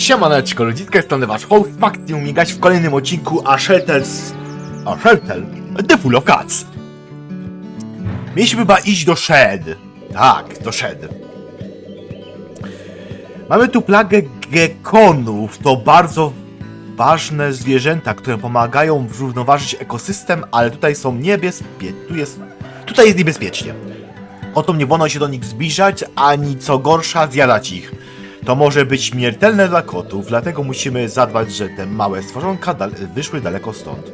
Siemaneczko, ludziska, jest strony wasz host Maximum Migać w kolejnym odcinku A Shelters... A Shelter... The Full of Cats. Mieliśmy chyba iść do Shed. Tak, do Shed. Mamy tu plagę gekonów, to bardzo ważne zwierzęta, które pomagają zrównoważyć ekosystem, ale tutaj są niebezpie... Tu jest... Tutaj jest niebezpiecznie. Oto nie wolno się do nich zbliżać, ani co gorsza zjadać ich. To może być śmiertelne dla kotów, dlatego musimy zadbać, że te małe stworzonka dal wyszły daleko stąd.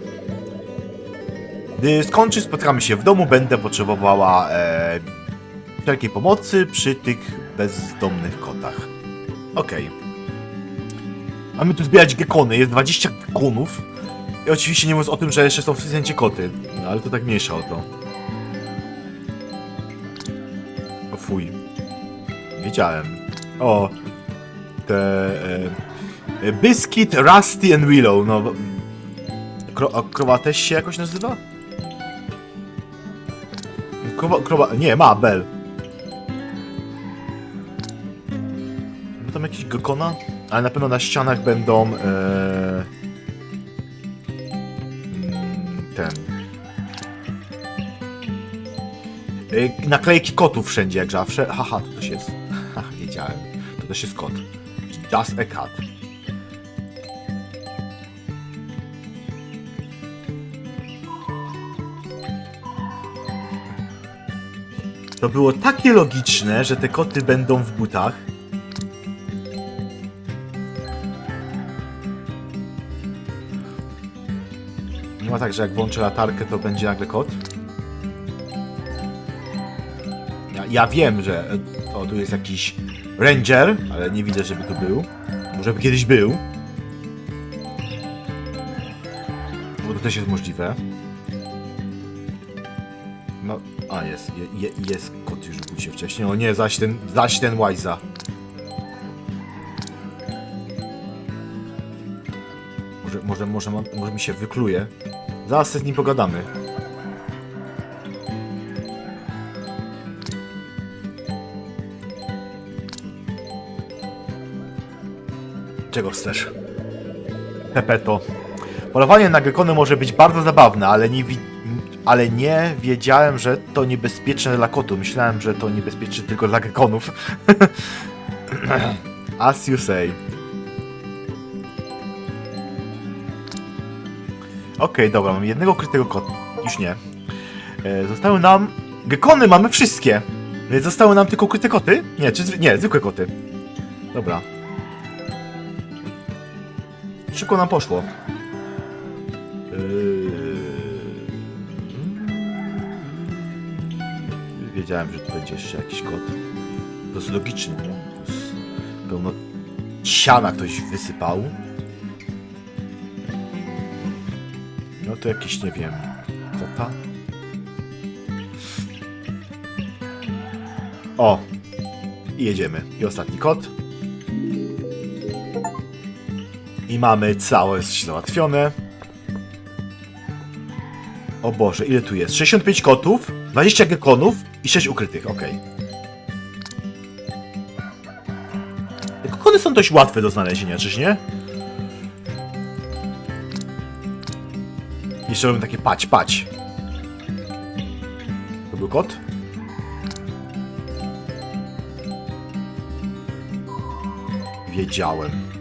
Gdy skończy, spotkamy się w domu, będę potrzebowała e, wszelkiej pomocy przy tych bezdomnych kotach. Okej. Mamy tu zbierać gekony, jest 20 gekonów. I oczywiście nie mówiąc o tym, że jeszcze są w sensie koty. No ale to tak mniejsza o to. O fuj. Wiedziałem. O. Te... E, e, Biscuit, Rusty and Willow, no... Kro, krowa też się jakoś nazywa? Krowa, krowa... Nie, ma, Bell. Ma tam jakiś gekona? Ale na pewno na ścianach będą... E, ten... E, naklejki kotów wszędzie, jak zawsze. Haha, to też jest. Ach, wiedziałem. To też jest kot. Just a. To było takie logiczne, że te koty będą w butach. Nie ma tak, że jak włączę latarkę, to będzie nagle kot? Ja, wiem, że o, tu jest jakiś ranger, ale nie widzę, żeby tu był. Może by kiedyś był. Bo to też jest możliwe. No, a jest, je, je, jest kot już w bucie wcześniej. O nie, zaś ten, zaś ten Wajza. Może, może, może, może mi się wykluje. Zaraz z nim pogadamy. Czego chcesz? Pepeto. Polowanie na gekony może być bardzo zabawne, ale nie, ale nie wiedziałem, że to niebezpieczne dla kotów. Myślałem, że to niebezpieczne tylko dla gekonów. As you say. Okej, dobra, mam jednego krytego kota. Już nie. E, zostały nam... Gekony mamy wszystkie! Więc zostały nam tylko ukryte koty? Nie, czy... Nie, zwykłe koty. Dobra. Szybko nam poszło. Yy... Wiedziałem, że tu będzie jeszcze jakiś kot. To jest jest pełno siana ktoś wysypał. No to jakiś, nie wiem, kota? O! I jedziemy. I ostatni kot. I mamy całe załatwione. O Boże, ile tu jest? 65 kotów, 20 gekonów i 6 ukrytych, okej. Te kokony są dość łatwe do znalezienia, czyż nie? Jeszcze robię takie pać, pać. To był kot? Wiedziałem.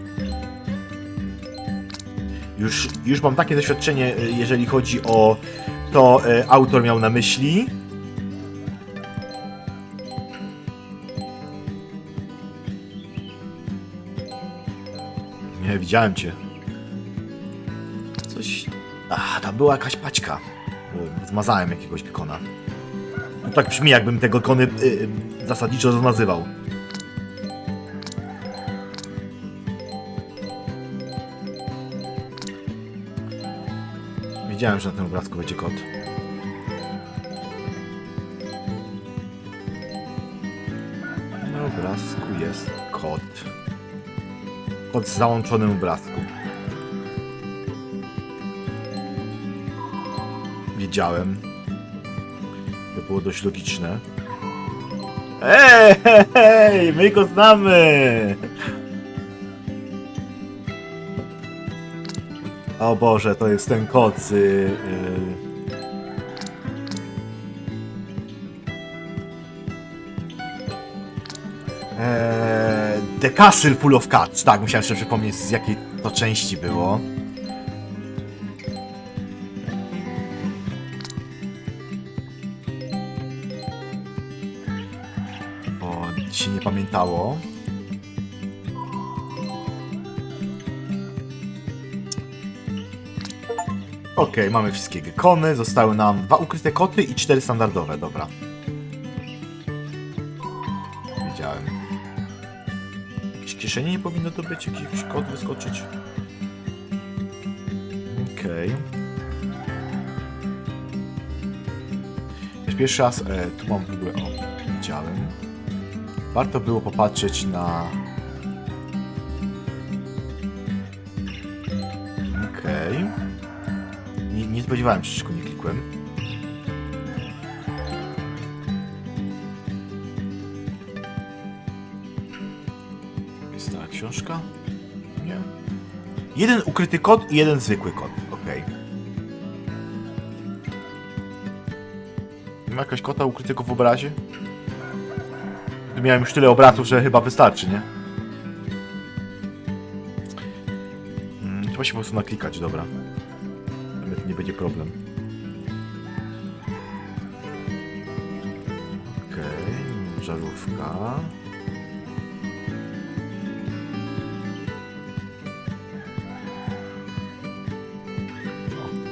Już, już mam takie doświadczenie, e, jeżeli chodzi o to, e, autor miał na myśli. Nie, widziałem cię. Coś... A, tam była jakaś paćka. E, Zmazałem jakiegoś gekona. To tak brzmi, jakbym tego kony y, y, zasadniczo rozmazywał. Wiedziałem, że na tym obrazku będzie kot. Na obrazku jest kot. Kot z załączonym obrazku. Wiedziałem. To było dość logiczne. Ej, hej, my go znamy! O Boże, to jest ten kod z... Yy... Eee, The Castle Full of Cats. Tak, musiałem przypomnieć z jakiej to części było. Bo się nie pamiętało. Okej, mamy wszystkie gekony, zostały nam dwa ukryte koty i cztery standardowe, dobra. Wiedziałem. Jakieś kieszeni nie powinno to być, jakiś kod wyskoczyć. Okej. Już Pierwszy raz, e, tu mam w ogóle, o, widziałem. Warto było popatrzeć na... spodziewałem się, szybko nie klikłem. Jest ta książka? Nie. Jeden ukryty kod i jeden zwykły kod. Okej. Nie ma jakaś kota ukrytego w obrazie? Miałem już tyle obrazów, że chyba wystarczy, nie? Trzeba się po prostu naklikać, dobra. Nawet nie będzie problem. Okej, żarówka.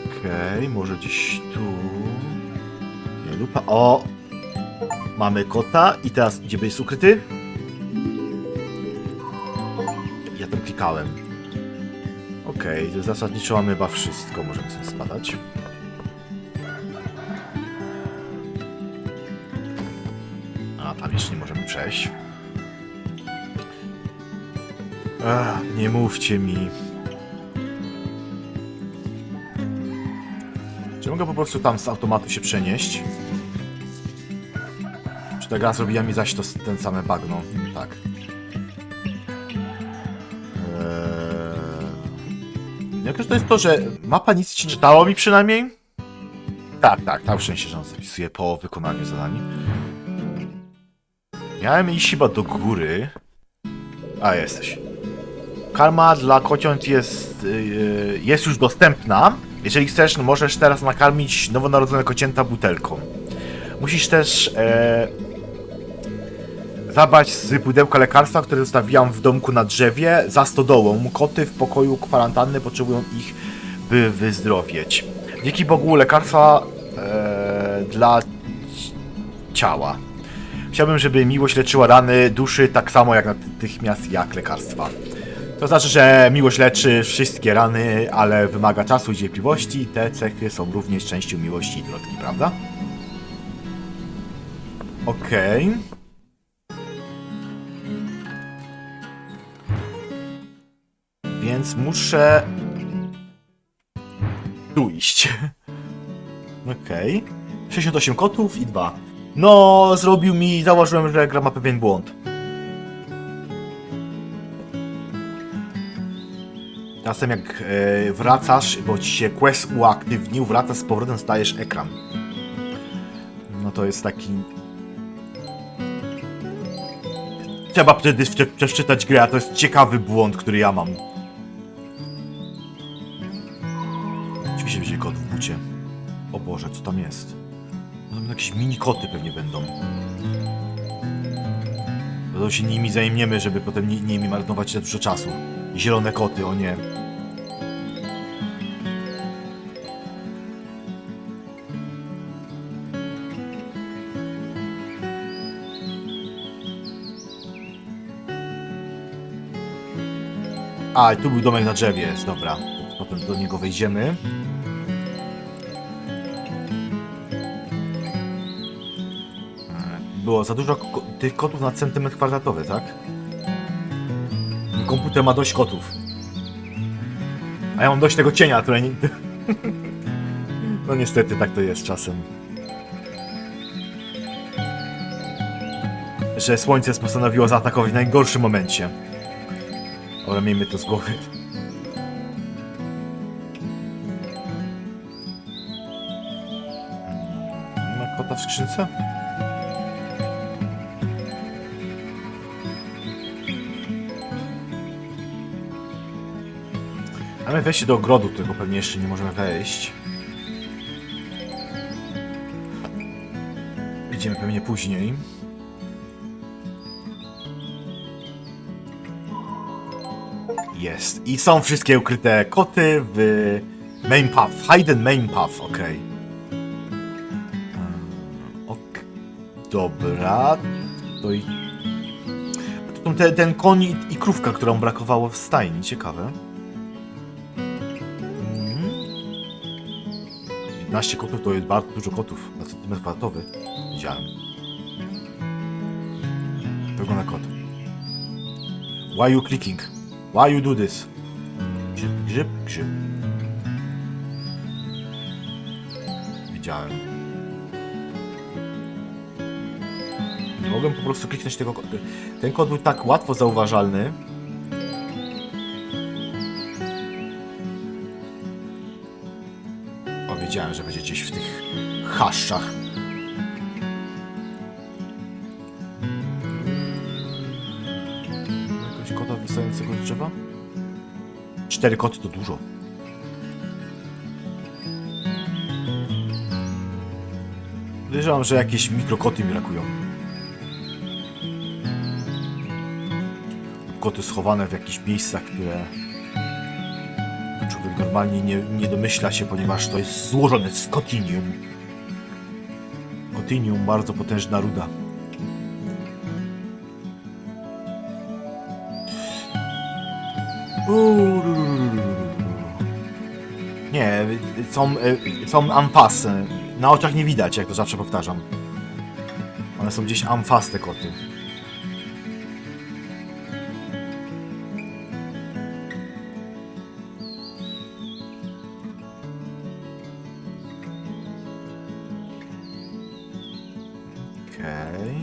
Okej, może gdzieś tu. Nie, lupa. O! Mamy kota i teraz gdzie jest ukryty? Ja tam klikałem. Okej, okay, zasadniczo mamy chyba wszystko, możemy sobie spadać. A, tam jeszcze nie możemy przejść. Ach, nie mówcie mi. Czy mogę po prostu tam z automatu się przenieść? Czy ta gra zrobiła mi zaś to ten same bagno? Tak. Jakoś to jest to, że mapa nic ci czytało mi przynajmniej? Tak, tak, całe szczęście, że on zapisuje po wykonaniu zadań. Miałem iść chyba do góry. A, jesteś. Karma dla kociąt jest, yy, jest już dostępna. Jeżeli chcesz, no możesz teraz nakarmić nowonarodzone kocięta butelką. Musisz też e, zabrać z pudełka lekarstwa, które zostawiłam w domku na drzewie, za stodołą. Koty w pokoju kwarantanny potrzebują ich, by wyzdrowieć. Dzięki Bogu lekarstwa e, dla ciała. Chciałbym, żeby miłość leczyła rany duszy tak samo jak natychmiast jak lekarstwa. To znaczy, że miłość leczy wszystkie rany, ale wymaga czasu i cierpliwości. Te cechy są również częścią miłości i trotki, prawda? Okej. Więc muszę... Tu iść. Okej. 68 kotów i 2. No, zrobił mi... Założyłem, że gra ma pewien błąd. Czasem jak e, wracasz, bo ci się quest uaktywnił, wracasz z powrotem, stajesz ekran. No to jest taki... Trzeba wtedy prze- przeczytać grę, a to jest ciekawy błąd, który ja mam. Oczywiście będzie kot w bucie. O Boże, co tam jest? No tam jakieś mini koty pewnie będą. To się nimi zajmiemy, żeby potem ni- nimi marnować za dużo czasu. Zielone koty, o nie. A, tu był domek na drzewie, jest, dobra. Potem do niego wejdziemy. Było za dużo tych kotów na centymetr kwadratowy, tak? Komputer ma dość kotów. A ja mam dość tego cienia, które nie... No niestety tak to jest czasem. Że słońce postanowiło zaatakować w najgorszym momencie. Ale miejmy to z głowy. Skrzynce? Mamy wejście do ogrodu, którego pewnie jeszcze nie możemy wejść. Idziemy pewnie później. Jest. I są wszystkie ukryte koty w main path. Hidden main path, okej. Ehm, Dobra. To i... Ten, ten koń i, i krówka, którą brakowało w stajni. Ciekawe. Mhm. 15 kotów to jest bardzo dużo kotów na centymetr kwadratowy. Widziałem. Wygląda kot. Why you clicking? Why you do this? Grzyb, grzyb, grzyb. Widziałem. Mogłem po prostu kliknąć tego kodu. Ten kod był tak łatwo zauważalny. O, wiedziałem, że będzie gdzieś w tych chaszczach. Jakiegoś kota wystającego z drzewa? Cztery koty to dużo. Podejrzewam, że jakieś mikrokoty mi brakują. Koty schowane w jakichś miejscach, które człowiek normalnie nie, nie domyśla się, ponieważ to jest złożone z kotinium. Kotinium, bardzo potężna ruda. Nie, są, y, są amfas. Na oczach nie widać, jak to zawsze powtarzam. One są gdzieś amfas, te koty. Okej.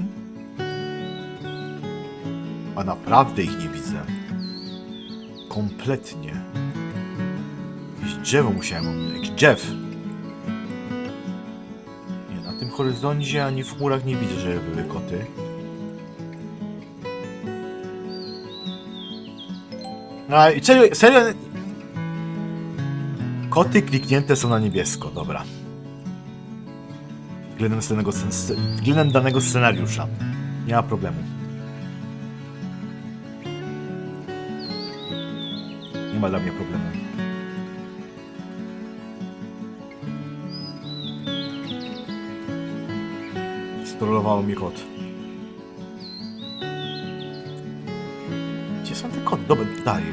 A naprawdę ich nie widzę. Kompletnie. Jakieś drzewo musiałem ominąć. Drzew. Nie, na tym horyzoncie ani w chmurach nie widzę, że były koty. A, i serio, serio... Koty kliknięte są na niebiesko, dobra. Względem danego, względem danego scenariusza. Nie ma problemu. Nie ma dla mnie problemu. Strollowało mnie kot. Gdzie są te koty? Dobra, dalej.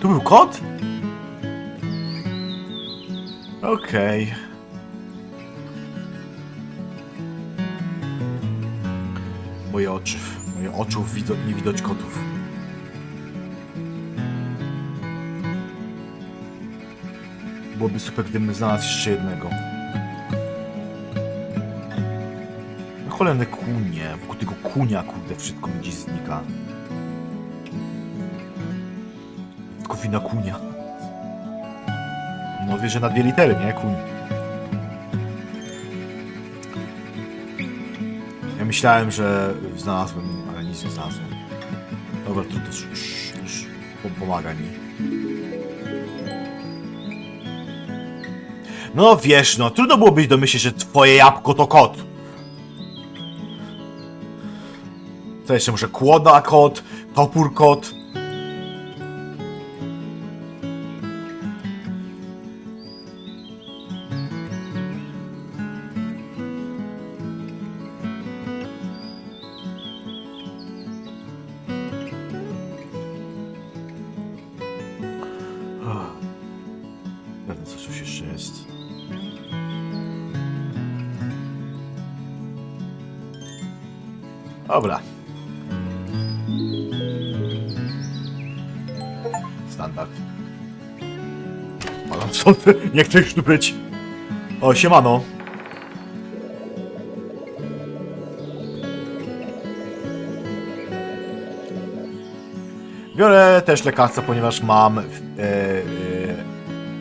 Tu był kot? Okej. Moje oczy. Moje oczów wido nie widać kotów. Byłoby super, gdybym znalazł jeszcze jednego. No Cholerne kunie. Wokół tego kunia, kurde, wszystko mi dziś znika. Tylko wina kunia. No wie, że na dwie litery, nie? Kuń. Ja myślałem, że znalazłem, ale nic nie znalazłem. Dobra, trudno, już, już, już pom- pomaga mi. No wiesz, no trudno byłoby domyślić, że twoje jabłko to kot. Co jeszcze może kłoda kot, topór kot. Co ty? Nie chcesz tu być. O, siemano. Biorę też lekarstwa, ponieważ mam e, e,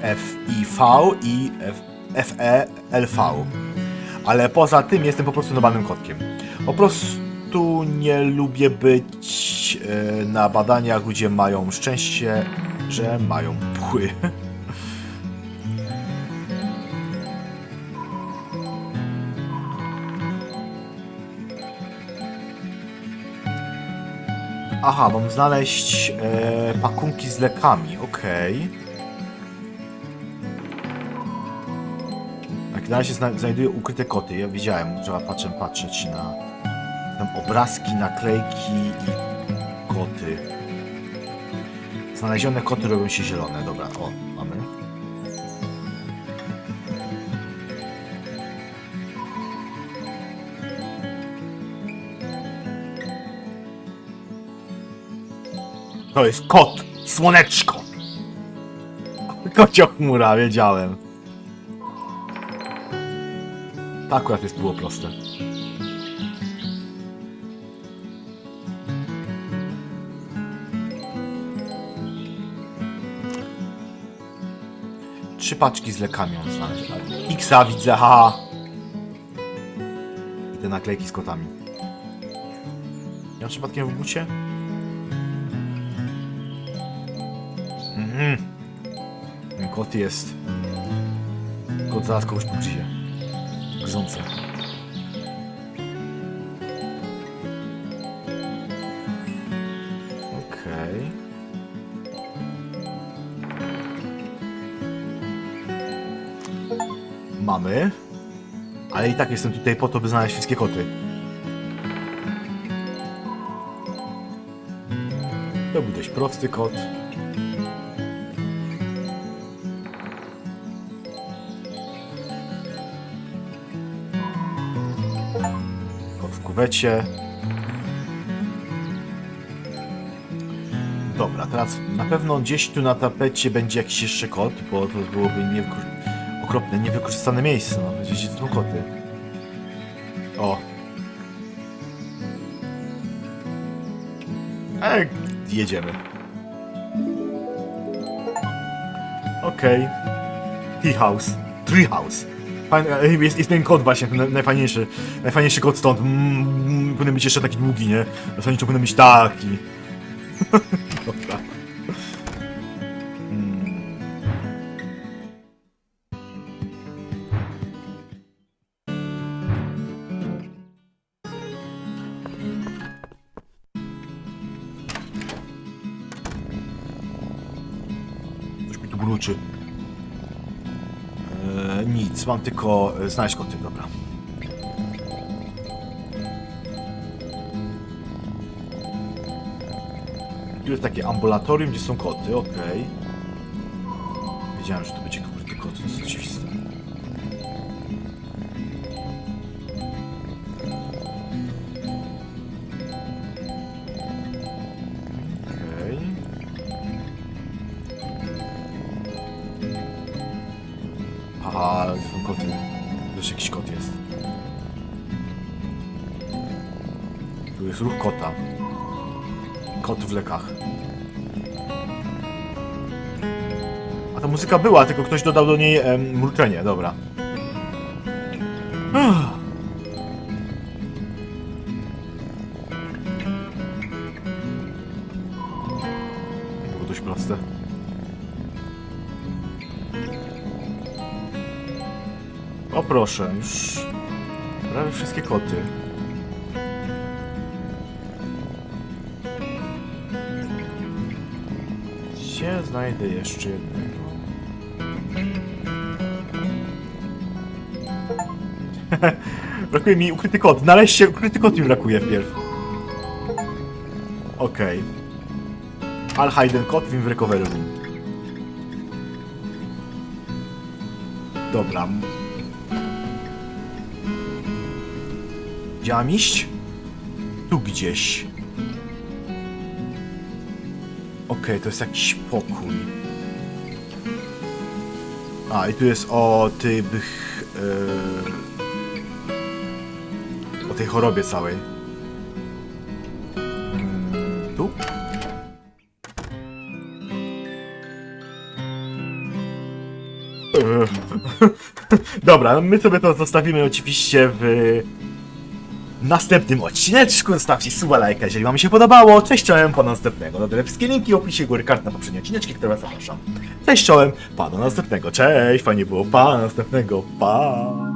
F-I-V i F- F-E-L-V. Ale poza tym jestem po prostu normalnym kotkiem. Po prostu nie lubię być e, na badaniach, ludzie mają szczęście, że mają pły. Aha, mam znaleźć e, pakunki z lekami, okej. Jak na razie zna ukryte koty. Ja widziałem, trzeba patrzę, patrzeć na tam obrazki, naklejki i koty. Znalezione koty robią się zielone. Dobra, o, To jest kot! Słoneczko! Kocio chmura, wiedziałem. To akurat jest było proste. Trzy paczki z lekami on znaleźć. Xa widzę, haha. I te naklejki z kotami. Ja przypadkiem w bucie? Kot jest... Kot zaraz kogoś pogryzie. Grzące. Mamy. Ale i tak jestem tutaj po to, by znaleźć wszystkie koty. To był dość prosty kot. Kuwecie. Dobra, teraz na pewno gdzieś tu na tapecie będzie jakiś jeszcze kot, bo to byłoby niewyko- okropne, niewykorzystane miejsce. No, gdzieś są koty. O. E, jedziemy. Okej. Tea House. Tree House. Jest, jest ten kot właśnie, ten najfajniejszy, najfajniejszy kot stąd. Mm, powinien być jeszcze taki długi, nie? Zasadniczo powinien być taki. Dobra. Mm. Coś mi tu gruczy. Nic, mam tylko e, znaleźć koty, dobra. Jest takie ambulatorium, gdzie są koty, okej. Wiedziałem, że to będzie kurde kot, Tu jest ruch kota. Kot w lekach. A ta muzyka była, tylko ktoś dodał do niej em, mruczenie, dobra. Było dość proste. O proszę, już prawie wszystkie koty. Znajdę jeszcze jednego? brakuje mi ukryty kot. Nareszcie ukryty kot mi brakuje wpierw. Okej. Al Hayden kot w recovery. Dobra. Mam iść? Tu gdzieś. Okej, to jest jakiś pokój. A, i tu jest o tych... Yy, o tej chorobie całej. Mm, tu? Dobra, my sobie to zostawimy oczywiście w następnym odcineczku. Zostawcie suba, lajka, jeżeli wam się podobało. Cześć, czołem, po następnego. Dodaj wszystkie linki w opisie góry kart na poprzednie odcineczki, które was zapraszam. Cześć, czołem, pa do następnego. Cześć, fajnie było, pa, następnego, pa.